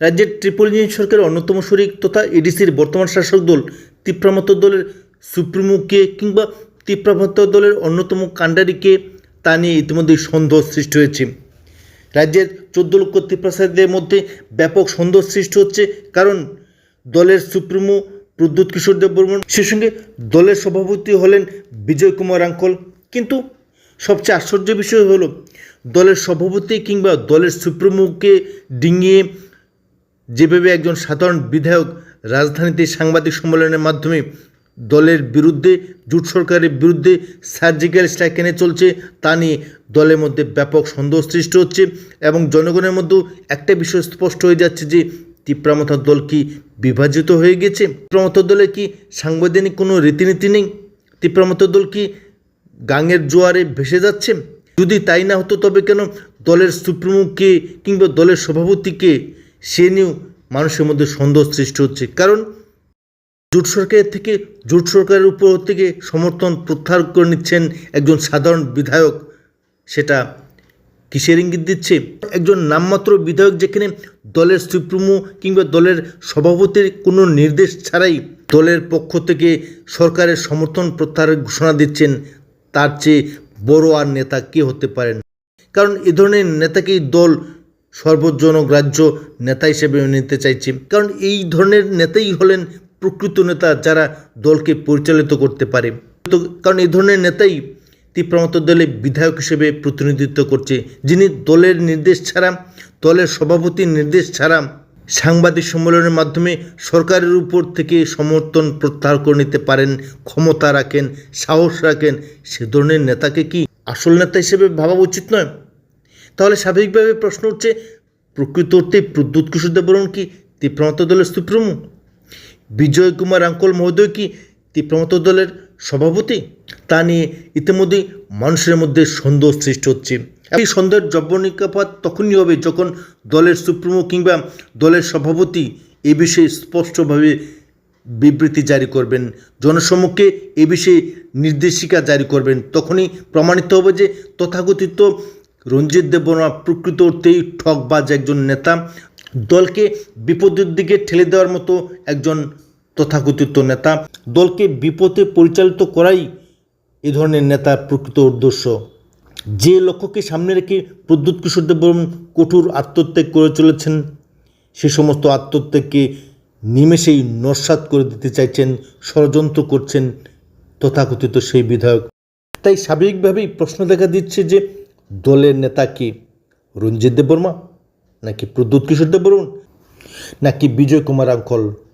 রাজ্যের triple engine সরকারের অন্যতম শরিক তথা এডিসির বর্তমান শাসক দল তিপ্রামত দলের সুপ্রিমোকে কিংবা তিপ্রামত দলের অন্যতম কাণ্ডারিকে তা নিয়ে ইতিমধ্যেই সন্দেহ সৃষ্টি হয়েছে। রাজ্যের চোদ্দ লক্ষ তিপ্রাসাদের মধ্যে ব্যাপক সন্দেহ সৃষ্টি হচ্ছে, কারণ দলের সুপ্রিমো প্রদ্যুৎ কিশোর দেব বর্মন সে সঙ্গে দলের সভাপতি হলেন বিজয় কুমার আঙ্কল। কিন্তু সবচেয়ে আশ্চর্য বিষয় হলো, দলের সভাপতি কিংবা দলের সুপ্রিমোকে ডিঙিয়ে যেভাবে একজন সাধারণ বিধায়ক রাজধানীতে সাংবাদিক সম্মেলনের মাধ্যমে দলের বিরুদ্ধে, জোট সরকারের বিরুদ্ধে সার্জিক্যাল স্ট্রাইক এনে চলছে, তা নিয়ে দলের মধ্যে ব্যাপক সন্দেহ সৃষ্টি হচ্ছে এবং জনগণের মধ্যেও একটা বিষয় স্পষ্ট হয়ে যাচ্ছে যে তিপ্রামথা দল কি বিভাজিত হয়ে গেছে? তিপ্রামথা দলে কি সাংবিধানিক কোনো রীতিনীতি নেই? তিপ্রামথা দল কি গাঙের জোয়ারে ভেসে যাচ্ছে? যদি তাই না হতো তবে কেন দলের সুপ্রিমো কে কিংবা দলের সভাপতিকে সে নিয়েও মানুষের মধ্যে সন্দেহ সৃষ্টি হচ্ছে। কারণ জোট সরকারের থেকে, জোট সরকারের উপর থেকে সমর্থন প্রত্যাহার করে নিচ্ছেন একজন সাধারণ বিধায়ক। সেটা কিসের ইঙ্গিত দিচ্ছে? একজন নামমাত্র বিধায়ক যেখানে দলের সুপ্রিমো কিংবা দলের সভাপতির কোনো নির্দেশ ছাড়াই দলের পক্ষ থেকে সরকারের সমর্থন প্রত্যাহারের ঘোষণা দিচ্ছেন, তার চেয়ে বড় আর নেতা কে হতে পারেন? কারণ এ ধরনের নেতাকেই দল সর্বজনগ্রাহ্য নেতা হিসেবে নিতে চাইছে। কারণ এই ধরনের নেতাই হলেন প্রকৃত নেতা যারা দলকে পরিচালিত করতে পারে। তো কারণ এই ধরনের নেতাই তীব্রমত দলে বিধায়ক হিসেবে প্রতিনিধিত্ব করছে, যিনি দলের নির্দেশ ছাড়া, দলের সভাপতির নির্দেশ ছাড়া সাংবাদিক সম্মেলনের মাধ্যমে সরকারের উপর থেকে সমর্থন প্রত্যাহার করে নিতে পারেন, ক্ষমতা রাখেন, সাহস রাখেন। সে ধরনের নেতাকে কি আসল নেতা হিসেবে ভাবা উচিত নয়? তাহলে স্বাভাবিকভাবে প্রশ্ন উঠছে প্রকৃত অর্থে প্রদ্যুৎ কিশোর দেববর্মন কি তীব্রমত দলের সুপ্রিমো বিজয় কুমার আঙ্কল মহোদয় কি তীব্রমত দলের সভাপতি? তা নিয়ে ইতিমধ্যেই মানুষের মধ্যে সন্দেহ সৃষ্টি হচ্ছে। এই সন্দেহের জব্বনিকাপাত তখনই হবে যখন দলের সুপ্রিমো কিংবা দলের সভাপতি এ বিষয়ে স্পষ্টভাবে বিবৃতি জারি করবেন। জনসম্মুখে এ বিষয়ে নির্দেশিকা জারি করবেন। তখনই প্রমাণিত হবে যে তথাকথিত রঞ্জিত দেববর্মা প্রকৃত অর্থেই ঠকবাজ একজন নেতা। দলকে বিপদের দিকে ঠেলে দেওয়ার মতো একজন তথাকথিত নেতা। দলকে বিপদে পরিচালিত করাই এ ধরনের নেতার প্রকৃত উদ্দেশ্য। যে লক্ষ্যকে সামনে রেখে প্রদ্যুৎ কিশোর দেববর্মন কঠোর আত্মত্যাগ করে চলেছেন, সে সমস্ত আত্মত্যাগকে নিমেষেই নস্বাত করে দিতে চাইছেন, ষড়যন্ত্র করছেন তথাকথিত সেই বিধায়ক। তাই স্বাভাবিকভাবেই প্রশ্ন দেখা দিচ্ছে যে দলের নেতা কি রঞ্জিত দেববর্মা? নাকি প্রদ্যুৎ কিশোর দেববর্মন নাকি বিজয় কুমার আঙ্কল?